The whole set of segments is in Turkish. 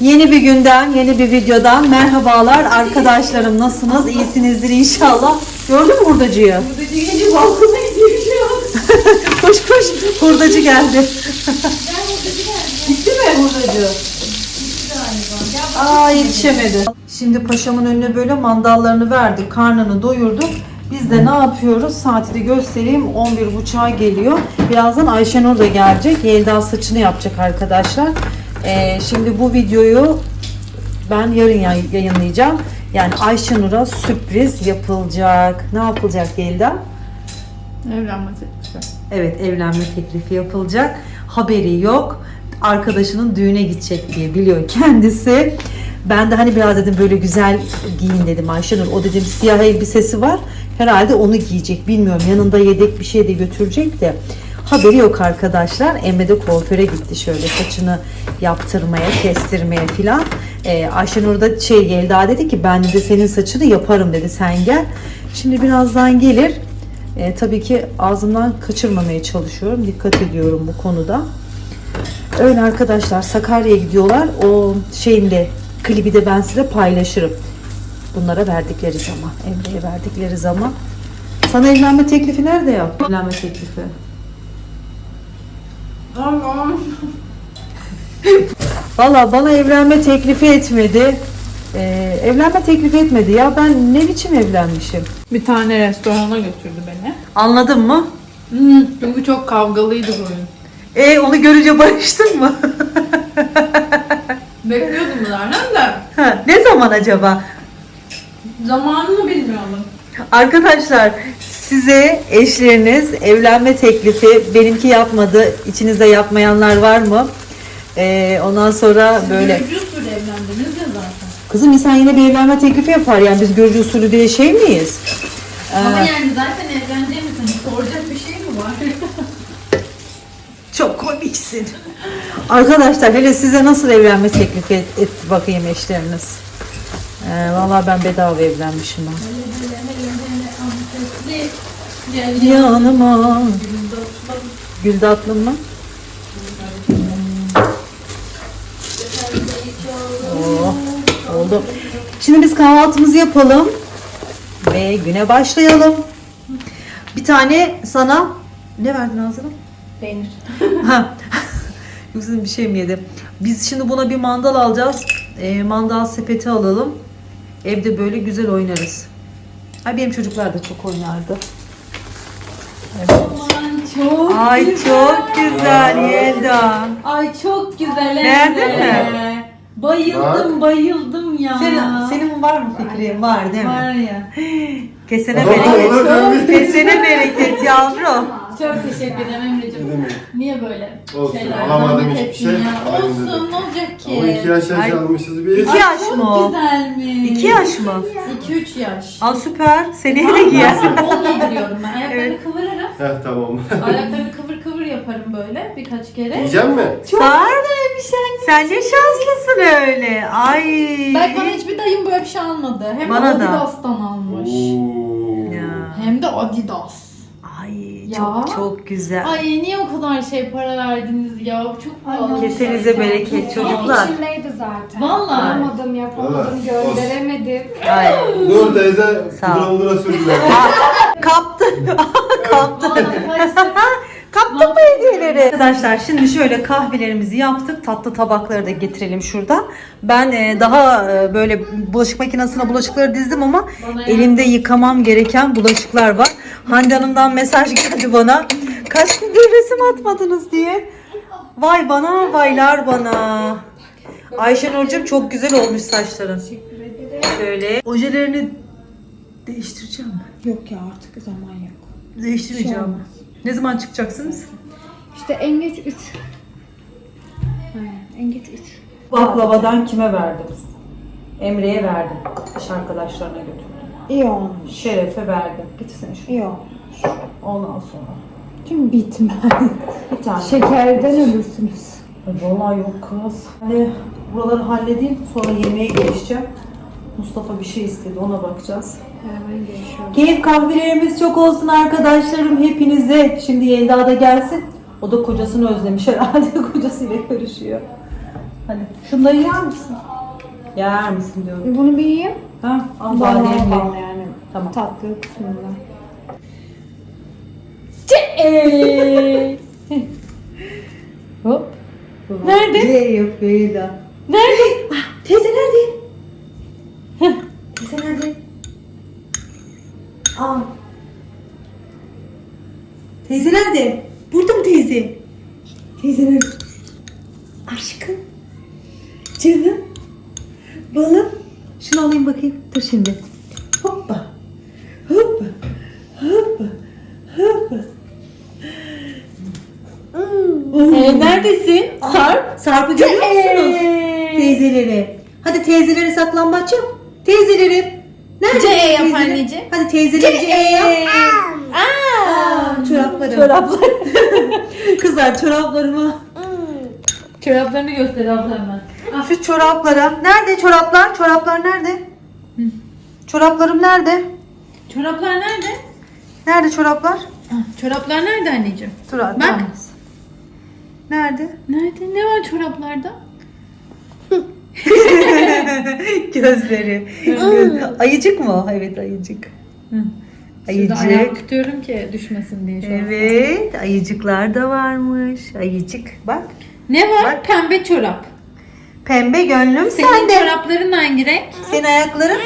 Yeni bir günden, yeni bir videodan merhabalar arkadaşlarım. Nasılsınız? İyisinizdir inşallah. Gördün mü hurdacıyı? Hurdacı gelince balkona gidiyor koş koş. Hurdacı geldi. Gitti mi hurdacı? Aa yetişemedi. Şimdi paşamın önüne böyle mandallarını verdik. Karnını doyurduk. Biz de ne yapıyoruz? Saati de göstereyim. 11.30'a geliyor. Birazdan Ayşenur da gelecek. Yelda saçını yapacak arkadaşlar. Ee, şimdi bu videoyu ben yarın yay- yayınlayacağım. Yani Ayşenur'a sürpriz yapılacak. Ne yapılacak Yelda? Evlenme teklifi. Evet evlenme teklifi yapılacak. Haberi yok. Arkadaşının düğüne gidecek diye biliyor kendisi. Ben de hani biraz dedim böyle güzel giyin dedim Ayşenur. O dedim siyah elbisesi var. Herhalde onu giyecek. Bilmiyorum yanında yedek bir şey de götürecek de. Haberi yok arkadaşlar. Emre de kuaföre gitti şöyle saçını yaptırmaya, kestirmeye filan. Ee, Ayşenur da şey Yelda dedi ki ben de senin saçını yaparım dedi sen gel. Şimdi birazdan gelir. E, tabii ki ağzımdan kaçırmamaya çalışıyorum. Dikkat ediyorum bu konuda. Öyle arkadaşlar Sakarya'ya gidiyorlar. O şeyinde klibi de ben size paylaşırım. Bunlara verdikleri zaman. Emre'ye verdikleri zaman. Sana evlenme teklifi nerede yap? Evlenme teklifi. Tamam. Valla bana evlenme teklifi etmedi. Ee, evlenme teklifi etmedi ya. Ben ne biçim evlenmişim? Bir tane restorana götürdü beni. Anladın mı? Hmm, çünkü çok kavgalıydı bugün. E onu görünce barıştın mı? Bekliyordum zaten de. Ha, ne zaman acaba? Zamanını bilmiyorum. Arkadaşlar size eşleriniz evlenme teklifi benimki yapmadı. İçinizde yapmayanlar var mı? Ee, ondan sonra böyle Görücü usulü evlendiniz ya zaten. kızım insan yine bir evlenme teklifi yapar yani biz görücü usulü diye şey miyiz? Ee, Ama yani zaten evleneceğimiz soracak bir şey mi var? çok komiksin. Arkadaşlar hele size nasıl evlenme teklifi et, etti bakayım eşleriniz? Ee, vallahi ben bedava evlenmişim ben. Yanıma gül tatlım mı? Oh, oldu. Şimdi biz kahvaltımızı yapalım ve güne başlayalım. Bir tane sana ne verdin ağzına? Peynir. Yoksa bir şey mi yedim? Biz şimdi buna bir mandal alacağız. Ee, mandal sepeti alalım. Evde böyle güzel oynarız. Ay benim çocuklar da çok oynardı. Çok Ay çok güzel Yelda. Ay çok güzel Beğendin Emre. mi? Bayıldım bayıldım ya. Senin, senin var mı fikrin? Var değil Var mi? ya. Kesene bereket. Kesene bereket yavrum. Çok teşekkür ederim Emre'ciğim. Demek? Niye böyle Olsun, şeyler alamadım zahmet hiçbir ettin şey, ya? alayım Olsun ne olacak ki? Ama iki yaş Ay. yaş almışız biz. İki yaş çok mı o? güzelmiş. İki yaş mı? 2-3 yaş. Aa süper. Seneye de giyer. Bol giydiriyorum ben. Ayaklarını Evet. kıvırırım. Heh tamam. Ayaklarını kıvır kıvır yaparım böyle birkaç kere. Yiyecek mi? Çok Sar. Sen ne şanslısın öyle. Ay. Bak bana hiçbir dayım böyle bir şey almadı. Hem Bana da. Adidas'tan almış. Oo. Ya. Hem de Adidas. Ya. çok çok güzel. Ay niye o kadar şey para verdiniz ya? Çok pahalı. Kesenize bereket çocuklar. İçimdeydi zaten. Vallahi. Alamadım, yapamadım, Vallahi. gönderemedim. Ay. Nur teyze Sağ ol. pudra pudra sürdüler. Kaptı. Kaptı. Vallahi kaçtı. Kaptın mı hediyeleri? Arkadaşlar şimdi şöyle kahvelerimizi yaptık. Tatlı tabakları da getirelim şurada. Ben e, daha e, böyle bulaşık makinesine bulaşıkları dizdim ama Bana elimde yıkamam gereken bulaşıklar var. Hande Hanım'dan mesaj geldi bana. Kaç gündür resim atmadınız diye. Vay bana vaylar bana. Ayşenur'cum çok güzel olmuş saçların. Teşekkür ederim. Şöyle ojelerini değiştireceğim. Yok ya artık zaman yok. Değiştirmeyeceğim. Şey olmaz. ne zaman çıkacaksınız? İşte en geç 3. En geç 3. Baklavadan kime verdiniz? Emre'ye verdim. İş arkadaşlarına götürdüm. İyi olmuş. Şeref'e verdim. Getirsene şunu. İyi olmuş. Ondan sonra. Tüm bitmez. Bir tane. Şekerden ölürsünüz. Vallahi yok kız. Hani buraları halledeyim sonra yemeğe gelişeceğim. Mustafa bir şey istedi ona bakacağız. Hemen geçiyorum. Keyif kahvelerimiz çok olsun arkadaşlarım hepinize. Şimdi Yelda da gelsin. O da kocasını özlemiş herhalde kocasıyla görüşüyor. Hadi. Şunları yer misin? Yer misin diyorum. Bunu bir yiyeyim. Ha, al bademli. bağlı yani. Tamam. Tatlı kısmında. Hop. Nerede? C yapıyor Eda. Nerede? Ah, teyze nerede? Teyze nerede? Aa. Teyze nerede? Burada mı teyze? Teyze nerede? Aşkım. Canım. Balım. Şunu alayım bakayım. Dur şimdi. Hoppa. Hoppa. Hoppa. Hoppa. Ee, neredesin? Sarp. Sarp'ı görüyor musunuz? Teyzeleri. Hadi teyzeleri saklambaç yap. Teyzeleri. Nerede? C yap teyzeleri? anneciğim. Hadi teyzeleri C yap. Aa. Aa, çoraplarım. Çoraplar. Kızlar çoraplarımı. Çoraplarını göster abla hemen. Şu çoraplara. Nerede çoraplar? Çoraplar nerede? Çoraplarım nerede? Çoraplar nerede? Nerede çoraplar? Ah, Çoraplar nerede anneciğim? Dur, Bak. Nerede? Nerede? Ne var çoraplarda? Gözleri. Göz- ayıcık mı? Evet ayıcık. Hı. Şurada ayağımı Ayıcık. tutuyorum ki düşmesin diye çorap. Evet, ayıcıklar da varmış. Ayıcık. Bak. Ne var? Bak. Pembe çorap. Pembe gönlüm Senin sende. çorapların hangi renk? Senin ayakların?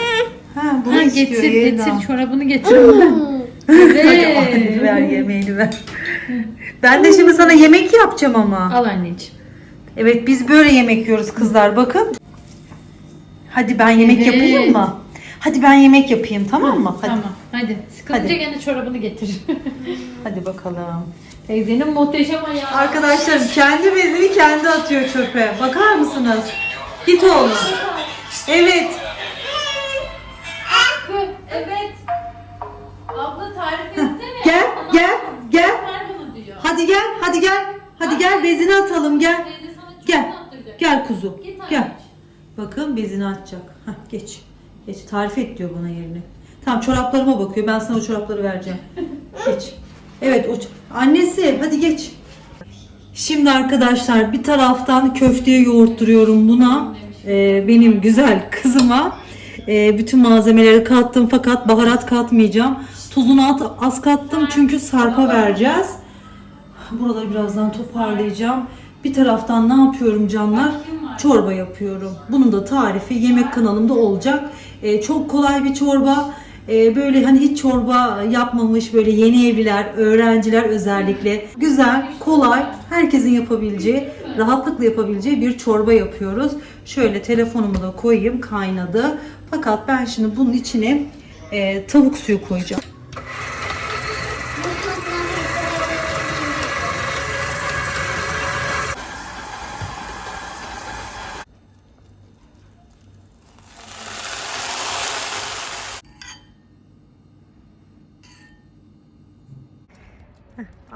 Ha, bunu Ha, istiyor getir getir çorabını getir. Hadi evet. ver yemeğini ver. Ben de şimdi sana yemek yapacağım ama. Al anneciğim. Evet biz böyle yemek yiyoruz kızlar bakın. Hadi ben yemek Evet. yapayım mı? Hadi ben yemek yapayım tamam mı? Hadi. Tamam hadi. Sıkılınca Hadi. gene çorabını getir. Hadi bakalım. Teyzenin muhteşem ayağı. Arkadaşlarım kendi bezini kendi atıyor çöpe. Bakar mısınız? Git oğlum. Evet. Evet. Abla tarif etsene. Gel, gel, gel. Hadi gel, hadi gel. Hadi gel bezini atalım gel. Gel. Gel kuzu. Gel. Bakın bezini atacak. Hah geç. Geç. Tarif et diyor bana yerini. Tamam çoraplarıma bakıyor. Ben sana o çorapları vereceğim. geç. Evet o ç- annesi hadi geç. Şimdi arkadaşlar bir taraftan köfteye yoğurtturuyorum buna. Ee, benim güzel kızıma. Ee, bütün malzemeleri kattım fakat baharat katmayacağım. Tuzunu az kattım çünkü sarpa vereceğiz. Buraları birazdan toparlayacağım. Bir taraftan ne yapıyorum canlar? Çorba yapıyorum. Bunun da tarifi yemek kanalımda olacak. Ee, çok kolay bir çorba. Ee, böyle hani hiç çorba yapmamış böyle yeni evliler, öğrenciler özellikle güzel, kolay, herkesin yapabileceği, rahatlıkla yapabileceği bir çorba yapıyoruz. Şöyle telefonumu da koyayım, kaynadı. Fakat ben şimdi bunun içine e, tavuk suyu koyacağım.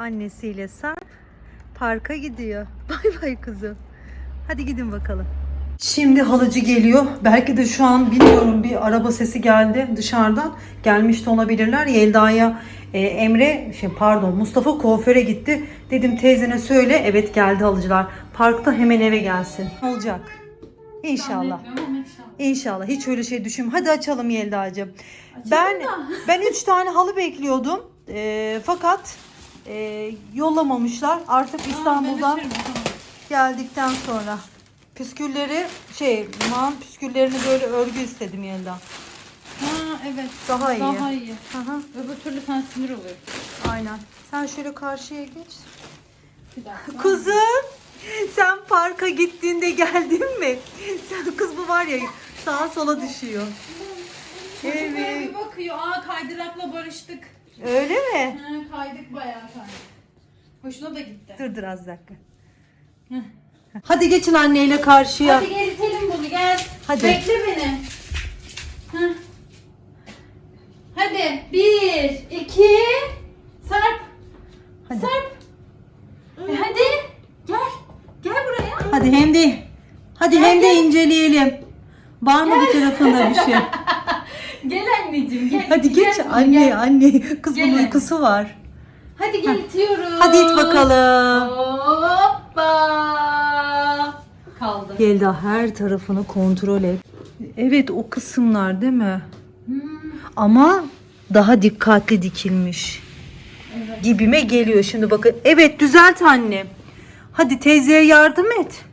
Annesiyle Sarp parka gidiyor. Bay bay kızım. Hadi gidin bakalım. Şimdi halıcı geliyor. Belki de şu an bilmiyorum bir araba sesi geldi dışarıdan. Gelmiş de olabilirler. Yelda'ya e, Emre, şey pardon Mustafa kuaföre gitti. Dedim teyzene söyle. Evet geldi halıcılar. Parkta hemen eve gelsin. Olacak. İnşallah. İnşallah. İnşallah hiç öyle şey düşün. Hadi açalım Yelda'cığım. Ben ben üç tane halı bekliyordum. Ee, fakat e, yollamamışlar. Artık İstanbul'dan geldikten sonra püskülleri şey man püsküllerini böyle örgü istedim Yelda. Ha evet. Daha iyi. Daha iyi. Aha, Öbür türlü sen sinir oluyorsun. aynen. Sen şöyle karşıya geç. Bir dakika. Kuzum sen parka gittiğinde geldin mi? Sen kız bu var ya sağa sola düşüyor. Çocuklara Evet. bir bakıyor. Aa kaydırakla barıştık. Öyle mi? Ha, kaydık bayağı kaydık. Hoşuna da gitti. Dur dur az dakika. Hadi geçin anneyle karşıya. Hadi gel itelim bunu gel. Hadi. Bekle beni. Heh. Hadi. Bir, iki. Sarp. Hadi. Sarp. E, hadi. Gel. Gel buraya. Hadi hem de hadi hem de inceleyelim. Var mı bir tarafında bir şey? Anneciğim gel. Hadi geç bunu, anne gel. anne. Kız bunun uykusu var. Hadi gel itiyoruz. Hadi it bakalım. Hoppa. kaldı. Yelda her tarafını kontrol et. Evet o kısımlar değil mi? Ama daha dikkatli dikilmiş. Gibime geliyor şimdi bakın. Evet düzelt annem. Hadi teyzeye yardım et.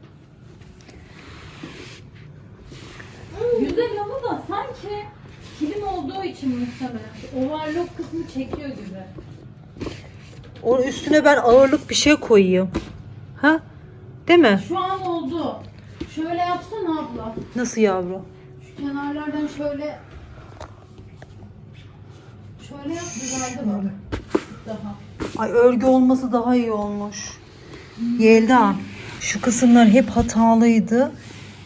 Güzel ama da sanki kilim olduğu için muhtemelen. Overlock kısmı çekiyor gibi. Onun üstüne ben ağırlık bir şey koyayım. Ha? Değil mi? Şu an oldu. Şöyle yapsana abla. Nasıl yavrum? Şu kenarlardan şöyle şöyle yap düzeldi bak. Daha. Ay örgü olması daha iyi olmuş. Yelda şu kısımlar hep hatalıydı.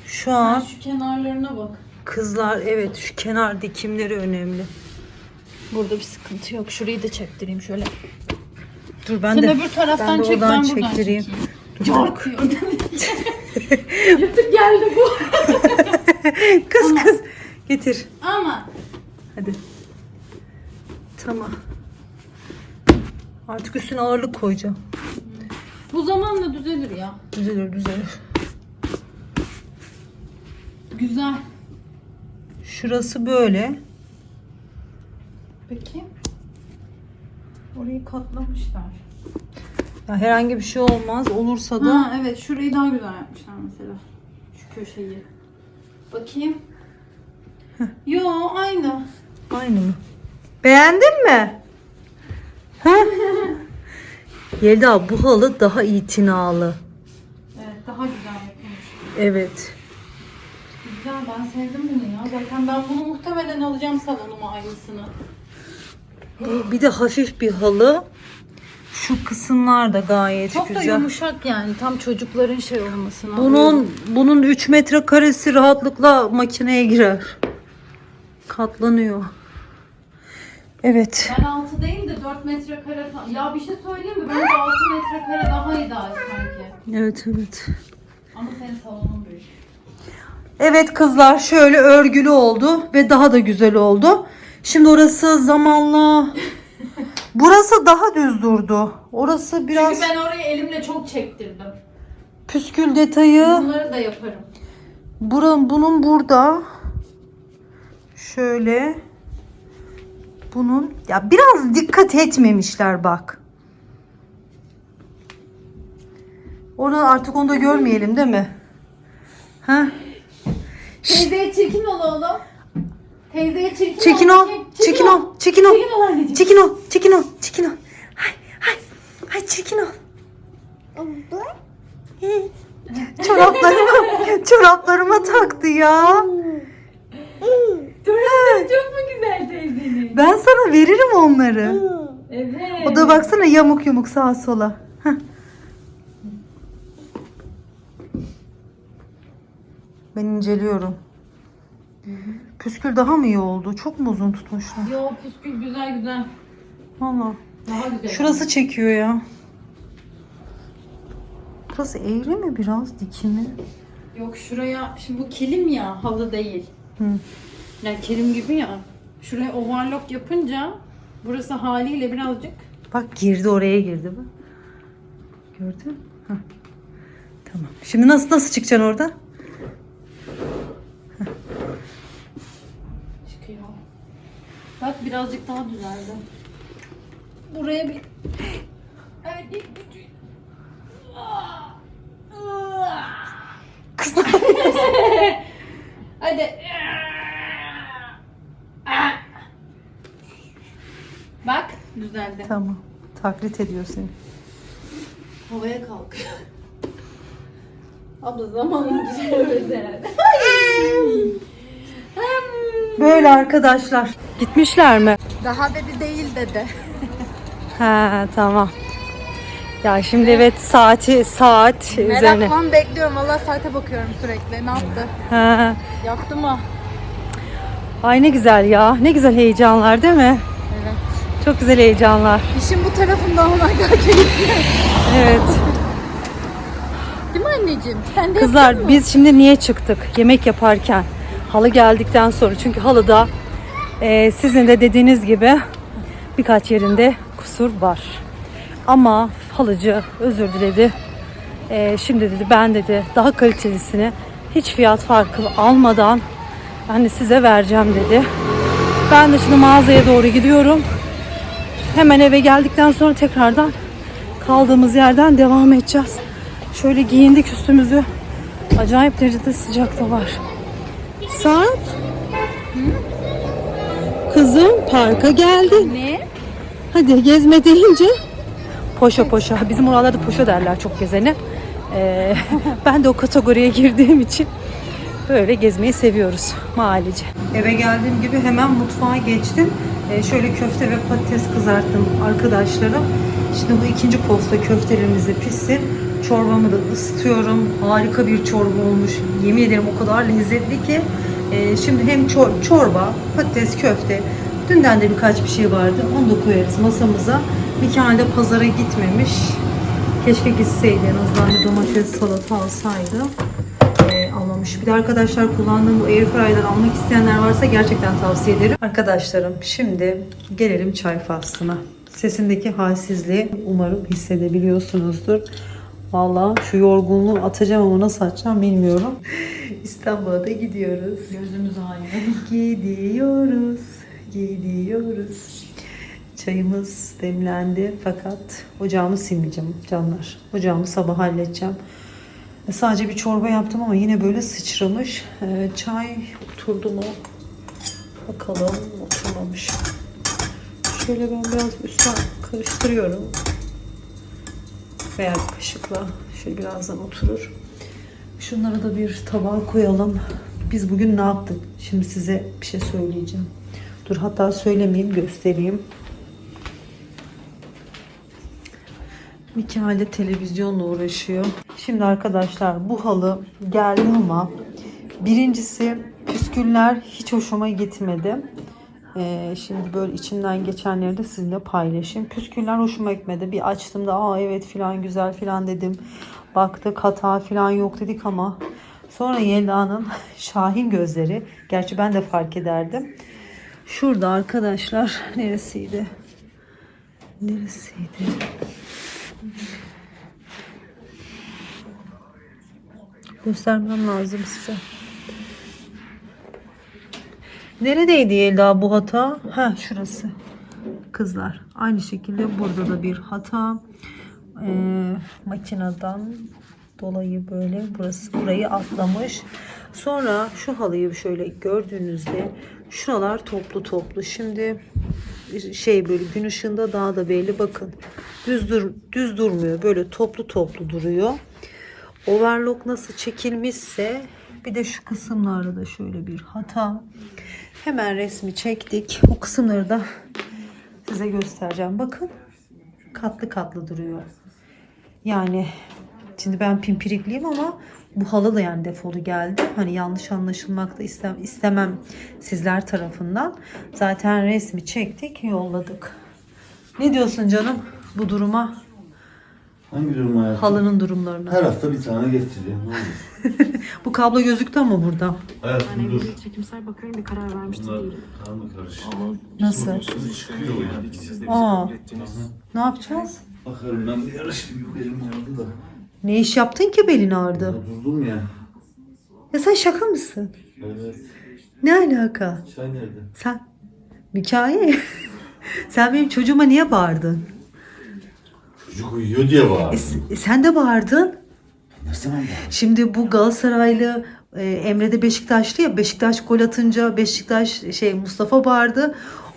Şu Sen an şu kenarlarına bak. Kızlar evet şu kenar dikimleri önemli. Burada bir sıkıntı yok. Şurayı da çektireyim şöyle. Dur ben Sen de öbür taraftan ben de çek, ben buradan çektireyim. Yırtık geldi bu. kız kız getir. Ama Hadi. Tamam. Artık üstüne ağırlık koyacağım. bu zamanla düzelir ya. Düzelir düzelir. Güzel. Şurası böyle. Peki. Orayı katlamışlar. Ya herhangi bir şey olmaz. Olursa da Ha evet şurayı daha güzel yapmışlar mesela. Şu köşeyi. Bakayım. Yo aynı. aynı mı? Beğendin mi? Ha? Yelda bu halı daha itinalı. Evet daha güzel yapılmış. Evet. Güzel ben sevdim bunu ya. Zaten ben bunu muhtemelen alacağım salonuma aynısını. Bir de hafif bir halı. Şu kısımlar da gayet Çok da güzel. yumuşak yani tam çocukların şey olmasına. Bunun bunun 3 metre karesi rahatlıkla makineye girer. Katlanıyor. Evet. Ben 6 değil de 4 metrekare falan. Ya bir şey söyleyeyim mi? Bence 6 metrekare daha ideal sanki. Evet evet. Ama senin salonun büyük. Evet kızlar şöyle örgülü oldu ve daha da güzel oldu. Şimdi orası zamanla burası daha düz durdu. Orası biraz Çünkü ben orayı elimle çok çektirdim. püskül detayı. Bunları da yaparım. Buranın bunun burada şöyle bunun ya biraz dikkat etmemişler bak. Onu artık onu da görmeyelim değil mi? Ha? Teyzeye çirkin ol oğlum. Teyzeye çirkin, Çekin ol. Çekin ol. Çekin ol. Çirkin ol anneciğim. Çekin ol. Çekin ol. Çekin ol. Hay hay. Hay çekin ol. Çoraplarıma, çoraplarıma taktı ya. Çok mu güzel teyzenin? Ben sana veririm onları. Evet. O da baksana yamuk yumuk sağa sola. Heh. Ben inceliyorum. Püskül daha mı iyi oldu? Çok mu uzun tutmuşlar? Yo püskül güzel güzel. Valla. Daha güzel. Şurası çekiyor ya. Burası eğri mi biraz dikimi? Yok şuraya şimdi bu kilim ya halı değil. Hı. Yani kilim gibi ya. Şuraya overlock yapınca burası haliyle birazcık Bak girdi oraya girdi bak. Gördün? Heh. Tamam. Şimdi nasıl nasıl çıkacaksın orada? çıkıyor. Bak birazcık daha düzeldi. Buraya bir erkek gücü. Hadi. Bak düzeldi. Tamam. Taklit ediyor seni. Havaya kalkıyor. Abla zamanla düzelmez herhalde. Böyle arkadaşlar. Gitmişler mi? Daha dedi değil dedi. Ha tamam. Ya şimdi evet saati saat üzerine. Merakla bekliyorum. Valla saate bakıyorum sürekli. Ne yaptı? Ha. Yaptı mı? Ay ne güzel ya. Ne güzel heyecanlar değil mi? Evet. Çok güzel heyecanlar. İşin bu tarafında olmak daha keyifli. Evet. Değil mi anneciğim? Sen de Kızlar biz şimdi niye çıktık? Yemek yaparken. Halı geldikten sonra. Çünkü halıda e, sizin de dediğiniz gibi birkaç yerinde kusur var. Ama halıcı özür diledi. Ee, şimdi dedi ben dedi daha kalitelisini hiç fiyat farkı almadan hani size vereceğim dedi. Ben de şimdi mağazaya doğru gidiyorum. Hemen eve geldikten sonra tekrardan kaldığımız yerden devam edeceğiz. Şöyle giyindik üstümüzü. Acayip derecede sıcak da var. Sarp. Kızım parka geldi. Ne? Hadi gezme deyince poşa poşa. Bizim oralarda poşa derler çok gezene. Ee, ben de o kategoriye girdiğim için böyle gezmeyi seviyoruz mahallece. Eve geldiğim gibi hemen mutfağa geçtim. Ee, şöyle köfte ve patates kızarttım arkadaşlarım. Şimdi bu ikinci posta köftelerimizi pişsin. Çorbamı da ısıtıyorum. Harika bir çorba olmuş. Yemin ederim o kadar lezzetli ki. Ee, şimdi hem çor- çorba, patates, köfte. Dünden de birkaç bir şey vardı. Onu da koyarız masamıza. Mikael de pazara gitmemiş. Keşke gitseydi en azından bir domates salata alsaydı. Ee, almamış. Bir de arkadaşlar kullandığım bu Airfryer'dan almak isteyenler varsa gerçekten tavsiye ederim. Arkadaşlarım şimdi gelelim çay faslına. Sesimdeki halsizliği umarım hissedebiliyorsunuzdur. Valla şu yorgunluğu atacağım ama nasıl atacağım bilmiyorum. İstanbul'a da gidiyoruz. Gözümüz aynı. Gidiyoruz, gidiyoruz. Çayımız demlendi fakat ocağımı silmeyeceğim canlar. Ocağımı sabah halledeceğim. Sadece bir çorba yaptım ama yine böyle sıçramış. E, çay oturdu mu? Bakalım oturmamış. Şöyle ben biraz üstten karıştırıyorum. Veya kaşıkla şöyle birazdan oturur. Şunları da bir tabağa koyalım. Biz bugün ne yaptık? Şimdi size bir şey söyleyeceğim. Dur hatta söylemeyeyim göstereyim. Mikael de televizyonla uğraşıyor. Şimdi arkadaşlar bu halı geldi ama birincisi püsküller hiç hoşuma gitmedi. Ee, şimdi böyle içimden geçenleri de sizinle paylaşayım. Püsküller hoşuma gitmedi. Bir açtım da aa evet filan güzel filan dedim. Baktık hata filan yok dedik ama sonra Yelda'nın Şahin gözleri. Gerçi ben de fark ederdim. Şurada arkadaşlar neresiydi? Neresiydi? Göstermem lazım size. Neredeydi Yelda bu hata? Ha şurası. Kızlar. Aynı şekilde burada da bir hata. Ee, makineden dolayı böyle burası burayı atlamış. Sonra şu halıyı şöyle gördüğünüzde şuralar toplu toplu. Şimdi şey böyle gün ışığında daha da belli bakın. Düz dur düz durmuyor. Böyle toplu toplu duruyor. Overlock nasıl çekilmişse bir de şu kısımlarda da şöyle bir hata. Hemen resmi çektik. O kısımları da size göstereceğim. Bakın katlı katlı duruyor. Yani şimdi ben pimpirikliyim ama bu halı da yani defolu geldi. Hani yanlış anlaşılmak da istem istemem sizler tarafından. Zaten resmi çektik, yolladık. Ne diyorsun canım bu duruma? Hangi durum hayatım? Halının durumlarına. Her hafta bir tane getireyim. Ne olur. Bu kablo gözüktü ama burada. Hayatım dur. Çekimsel bakıyorum bir karar vermiştim Bunlar değilim. karma karışık. Nasıl? Kızı çıkıyor yani. Aa, ne yapacağız? Bakarım ben bir yarışayım. Benim vardı da. Ne iş yaptın ki belin Ya ağrıdı? durdum ya. Ya sen şaka mısın? Evet. Ne alaka? Çay nerede? Sen Mikail sen benim çocuğuma niye bağırdın? Çocuk uyuyor diye E, bağırdım. s- e, sen de bağırdın. Ne zaman bağırdım? Şimdi bu Galatasaraylı e, Emre de Beşiktaşlı ya Beşiktaş gol atınca Beşiktaş şey Mustafa bağırdı.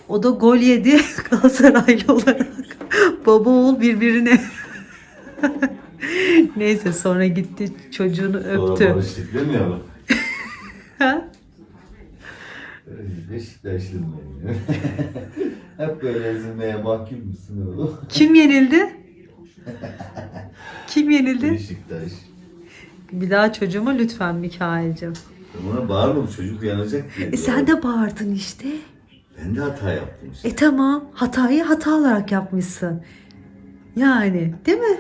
O da gol yedi Galatasaraylı olarak. Baba oğul birbirine. Neyse sonra gitti çocuğunu Sonra öptü. barıştık demeyelim. Ha? Beşiktaşlıyım ben ya. Hep böyle ezilmeye mahkum musun oğlum? Kim yenildi? Kim yenildi? Beşiktaş. Bir daha çocuğuma lütfen Mikail'cim. Buna bağırma çocuk uyanacak diye. E sen de bağırdın işte. Ben de hata yaptım işte. E tamam hatayı hata olarak yapmışsın. Yani değil mi?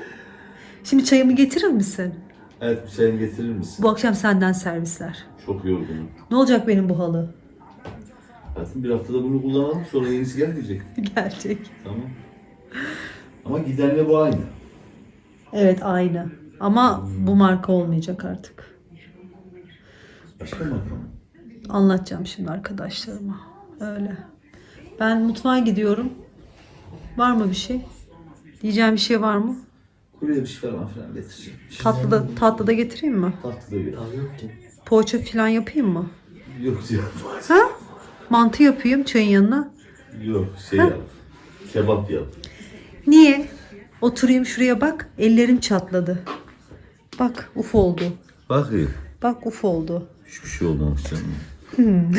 Şimdi çayımı getirir misin? Evet bir çayını getirir misin? Bu akşam senden servisler. Çok yorgunum. Ne olacak benim bu halı? Zaten bir haftada bunu kullanalım sonra yenisi gelmeyecek. Gelecek. Tamam. Ama gidenle bu aynı. Evet aynı. Ama bu marka olmayacak artık. Başka marka mı? Anlatacağım şimdi arkadaşlarıma. Öyle. Ben mutfağa gidiyorum. Var mı bir şey? Diyeceğim bir şey var mı? Bir şey falan filan getireceğim. Tatlı da, tatlı da getireyim mi? Tatlı da bir al yok ki. Poğaça falan yapayım mı? Yok yok. Ha? Mantı yapayım çayın yanına. Yok şey yap. Kebap yap. Niye? Oturayım şuraya bak. Ellerim çatladı. Bak uf oldu. Bakayım. Bak uf oldu. Hiçbir şey olmamış canım.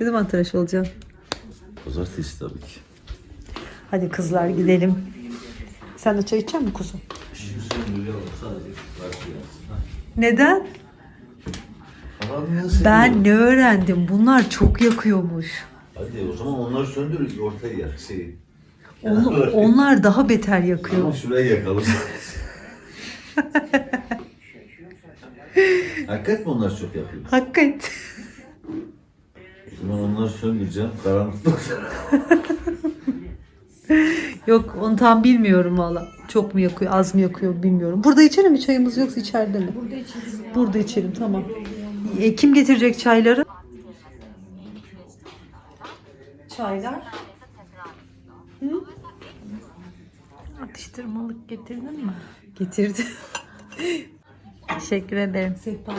Ne zaman tıraş olacağım? Pazartesi tabii ki. Hadi kızlar gidelim. Sen de çay içecek misin kuzum? Neden? Ben ne öğrendim? Bunlar çok yakıyormuş. Hadi o zaman onları söndür ortaya yak şeyi. On- onlar daha beter Ama yakıyor. şurayı yakalım. Hakikaten mi onlar çok yapıyor? Hakikaten. O zaman onları söndüreceğim. Karanlıkta Yok onu tam bilmiyorum valla. Çok mu yakıyor, az mı yakıyor bilmiyorum. Burada içelim mi çayımız yoksa içeride mi? Burada içelim. Burada içelim tamam. E, kim getirecek çayları? Çaylar. Hı? Atıştırmalık getirdin mi? Getirdi. Teşekkür ederim. Sehpayı.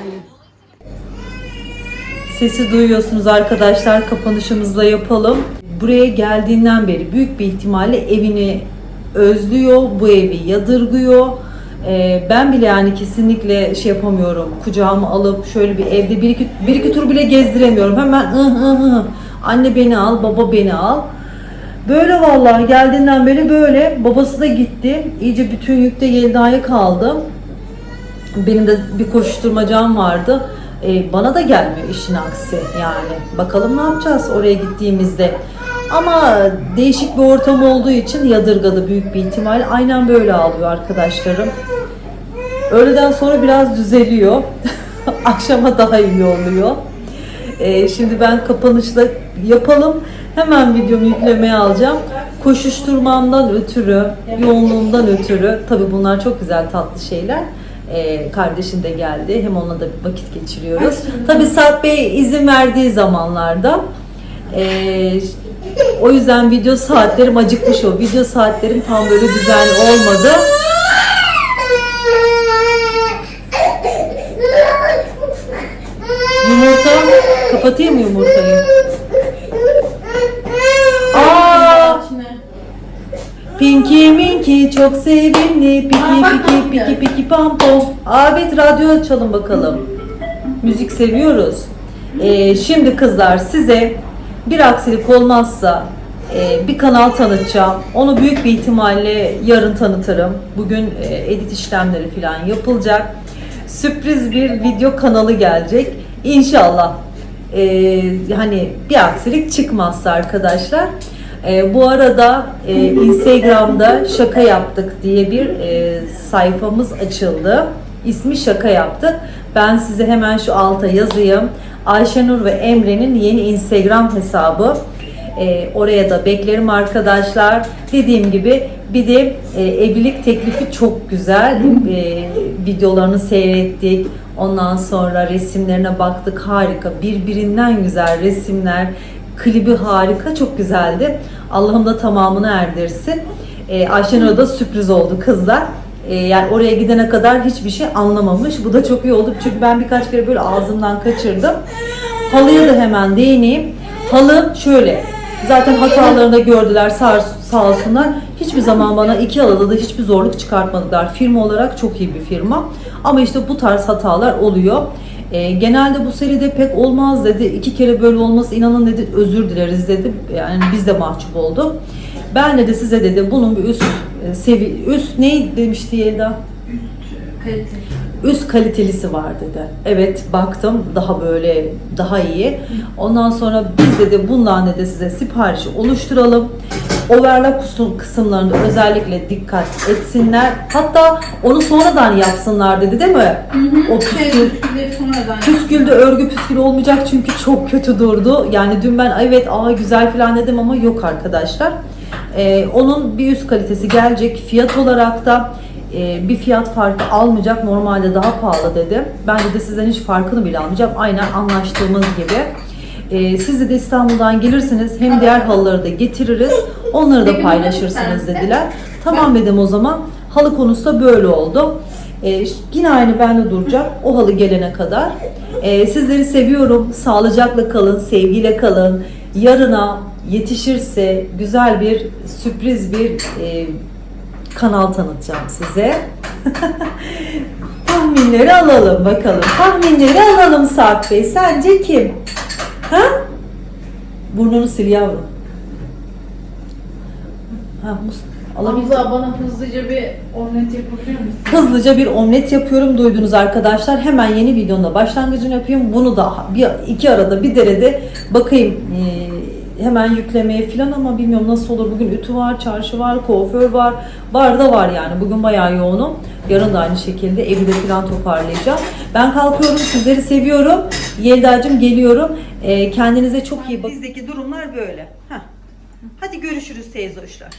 Sesi duyuyorsunuz arkadaşlar. Kapanışımızla yapalım. Buraya geldiğinden beri büyük bir ihtimalle evini özlüyor. Bu evi yadırgıyor. Ee, ben bile yani kesinlikle şey yapamıyorum. Kucağıma alıp şöyle bir evde bir iki, bir iki tur bile gezdiremiyorum. Hemen ıh ıh ıh. Anne beni al, baba beni al. Böyle vallahi geldiğinden beri böyle. Babası da gitti. İyice bütün yükte Yelda'ya kaldı. Benim de bir koşturmacam vardı. Ee, bana da gelmiyor işin aksi yani. Bakalım ne yapacağız oraya gittiğimizde. Ama değişik bir ortam olduğu için yadırgadı büyük bir ihtimal. Aynen böyle ağlıyor arkadaşlarım. Öğleden sonra biraz düzeliyor. Akşama daha iyi oluyor. Ee, şimdi ben kapanışla yapalım. Hemen videomu yüklemeye alacağım. Koşuşturmamdan ötürü, yoğunluğumdan ötürü. Tabii bunlar çok güzel tatlı şeyler. Ee, kardeşim de geldi. Hem onunla da vakit geçiriyoruz. Tabii Sarp Bey izin verdiği zamanlarda. Ee, o yüzden video saatlerim acıkmış o. Video saatlerim tam böyle düzenli olmadı. Yumurta. Kapatayım mı yumurtayı? Aa! Pinky Minky çok sevimli. Piki piki piki piki pam pom. Evet radyo açalım bakalım. Müzik seviyoruz. Ee, şimdi kızlar size bir aksilik olmazsa e, bir kanal tanıtacağım. Onu büyük bir ihtimalle yarın tanıtırım. Bugün e, edit işlemleri falan yapılacak. Sürpriz bir video kanalı gelecek. İnşallah e, hani bir aksilik çıkmazsa arkadaşlar. E, bu arada e, Instagram'da şaka yaptık diye bir e, sayfamız açıldı. İsmi şaka yaptık. Ben size hemen şu alta yazayım. Ayşenur ve Emre'nin yeni Instagram hesabı. E, oraya da beklerim arkadaşlar. Dediğim gibi bir de e, evlilik teklifi çok güzel. E, videolarını seyrettik. Ondan sonra resimlerine baktık. Harika. Birbirinden güzel resimler. Klibi harika. Çok güzeldi. Allah'ım da tamamını erdirsin. E, Ayşenur'a da sürpriz oldu kızlar. E, yani oraya gidene kadar hiçbir şey anlamamış. Bu da çok iyi oldu. Çünkü ben birkaç kere böyle ağzımdan kaçırdım. Halıya da hemen değineyim. Halı şöyle. Zaten hatalarını da gördüler sağ, sağ olsunlar. Hiçbir zaman bana iki halıda da hiçbir zorluk çıkartmadılar. Firma olarak çok iyi bir firma. Ama işte bu tarz hatalar oluyor. E, genelde bu seride pek olmaz dedi. İki kere böyle olması inanın dedi özür dileriz dedi. Yani biz de mahcup olduk. Ben de, size dedi bunun bir üst e, sevi üst ne demişti Yelda? üst kalitelisi var dedi. Evet baktım daha böyle daha iyi. Ondan sonra biz dedi bundan dedi size siparişi oluşturalım. Kısım- kısımlarında özellikle dikkat etsinler. Hatta onu sonradan yapsınlar dedi değil mi? O püskül, püskülde örgü püskül olmayacak çünkü çok kötü durdu. Yani dün ben evet aa güzel falan dedim ama yok arkadaşlar. Ee, onun bir üst kalitesi gelecek. Fiyat olarak da e, bir fiyat farkı almayacak. Normalde daha pahalı dedi. Ben de sizden hiç farkını bile almayacağım. Aynen anlaştığımız gibi. E, siz de İstanbul'dan gelirsiniz. Hem diğer halıları da getiririz. Onları da paylaşırsınız dediler. Tamam dedim o zaman. Halı konusu da böyle oldu. E, yine aynı bende duracak. O halı gelene kadar. E, sizleri seviyorum. Sağlıcakla kalın, sevgiyle kalın. Yarına yetişirse güzel bir sürpriz bir e, kanal tanıtacağım size. Tahminleri alalım bakalım. Tahminleri alalım Sarp Bey. Sence kim? Ha? Burnunu sil yavrum. Ha, alabilir Hamza bana hızlıca bir omlet yapabilir misin? Hızlıca bir omlet yapıyorum duydunuz arkadaşlar. Hemen yeni videonun başlangıcını yapayım. Bunu da bir iki arada bir derede bakayım ee, hemen yüklemeye falan ama bilmiyorum nasıl olur. Bugün ütü var, çarşı var, kuaför var. Var da var yani. Bugün bayağı yoğunum. Yarın da aynı şekilde evi de falan toparlayacağım. Ben kalkıyorum. Sizleri seviyorum. Yelda'cığım geliyorum. Ee, kendinize çok iyi bakın. Bizdeki durumlar böyle. Hadi görüşürüz teyze hoşlar.